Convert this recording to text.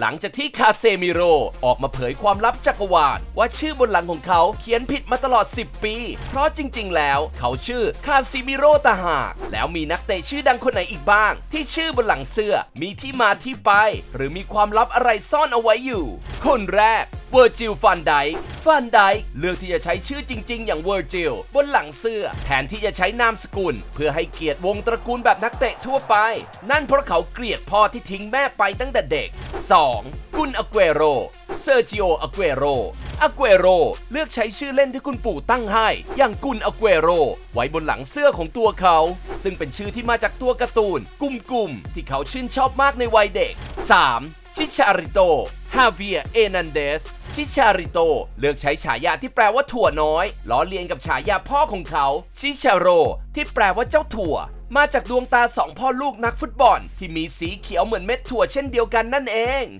หลังจากที่คาเซมิโรออกมาเผยความลับจักรวาล ว่าชื่อบนหลังของเขาเขียนผิดมาตลอด 10 ปี เพราะจริง ๆ แล้วเขาชื่อคาซิมิโรตาหาก แล้วมีนักเตะชื่อดังคนไหนอีกบ้าง ที่ชื่อบนหลังเสื้อมีที่มาที่ไป หรือมีความลับอะไรซ่อนเอาไว้อยู่ คนแรก เวอร์จิลฟันไดฟันไดเลือกที่จะใช้ชื่อจริง ๆ อย่างเวอร์จิลบนหลังเสื้อ แทนที่จะใช้นามสกุล เพื่อให้เกียรติวงตระกูลแบบนักเตะทั่วไป นั่นเพราะเขาเกลียดพ่อที่ทิ้งแม่ไปตั้งแต่เด็ก 2. กุนอเกโรเซอร์จิโออเกโรอเกโรเลือกใช้ชื่อเล่นที่คุณปู่ตั้งให้ อย่างกุนอเกโรไว้บนหลังเสื้อของตัวเขา ซึ่งเป็นชื่อที่มาจากตัวการ์ตูน กุมกุมที่เขาชื่นชอบมากในวัยเด็ก 3. ชิชาริโต ฮาเวียเอนันเดสชิชาริโต เลือกใช้ฉายาที่แปลว่าถั่วน้อย ล้อเลียนกับฉายาพ่อของเขา ชิชาโร ที่แปลว่าเจ้าถั่ว มาจากดวงตาสองพ่อลูกนักฟุตบอล ที่มีสีเขียวเหมือนเม็ดถั่วเช่นเดียวกันนั่นเอง